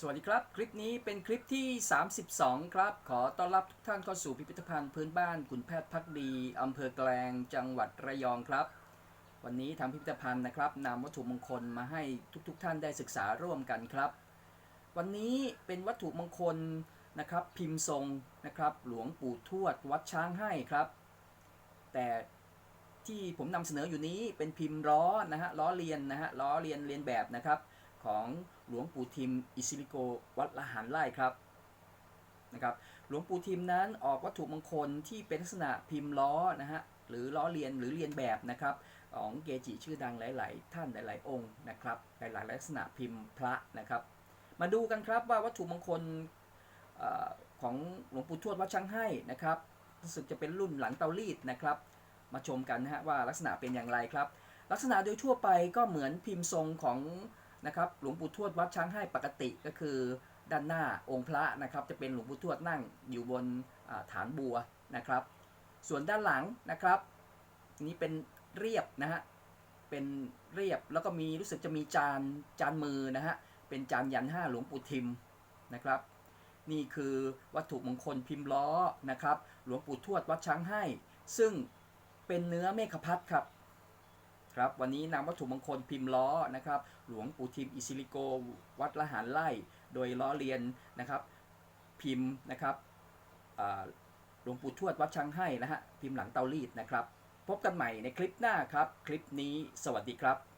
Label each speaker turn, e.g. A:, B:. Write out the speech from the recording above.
A: สวัสดีครับ คลิปนี้เป็นคลิปที่ 32 ครับ ขอต้อนรับทุกท่านเข้าสู่พิพิธภัณฑ์พื้นบ้านขุนแพทย์พักดีอำเภอแกลงจังหวัดระยองครับ วันนี้ทางพิพิธภัณฑ์นะครับนำวัตถุมงคลมาให้ทุกๆทท่านได้ศึกษาร่วมกันครับ วันนี้เป็นวัตถุมงคลนะครับพิมพ์ทรงนะครับหลวงปู่ทวดวัดช้างให้ครับ แต่ที่ผมนำเสนออยู่นี้เป็นพิมพ์ล้อนะฮะล้อเลียนนะฮะล้อเลียนเลียนแบบนะครับ ของหลวงปู่ทิมอิซิลิโกวัดละหารไร่ครับนะครับหลวงปู่ทิมนั้นออกวัตถุมงคลที่เป็นลักษณะพิมพ์ล้อนะฮะหรือล้อเลียนหรือเลียนแบบนะครับของเกจิชื่อดังหลาย ๆ ท่านหลาย ๆ องค์นะครับหลายๆลักษณะพิมพ์พระนะครับ มาดูกันครับว่าวัตถุมงคลอของหลวงปู่ทวดวัดช้างให้นะครับรู้สึกจะเป็นรุ่นหลังเตารีดนะครับ มาชมกันนะฮะว่าลักษณะเป็นอย่างไรครับ ลักษณะโดยทั่วไปก็เหมือนพิมพ์ทรงของ นะครับหลวงปู่ทวดวัดช้างให้ปกติก็คือด้านหน้าองค์พระนะครับจะเป็นหลวงปู่ทวดนั่งอยู่บนฐานบัวนะครับ ส่วนด้านหลังนะครับ นี้เป็นเรียบนะฮะเป็นเรียบแล้วก็มีรู้สึกจะมีจานจานมือนะฮะเป็นจานยันห้าหลวงปู่ทิมนะครับ นี่คือวัตถุมงคลพิมพ์ล้อนะครับ หลวงปู่ทวดวัดช้างให้ ซึ่งเป็นเนื้อเมฆพัดครับ ครับวันนี้นำวัตถุมงคลพิมพ์ล้อนะครับหลวงปู่ทิมอิซิลิโก วัดละหารไล่ โดยล้อเลียนนะครับพิมพ์นะครับหลวงปู่ทวดวัดช้างให้นะฮะพิมพ์หลังเตารีดนะครับ พบกันใหม่ในคลิปหน้าครับ คลิปนี้สวัสดีครับ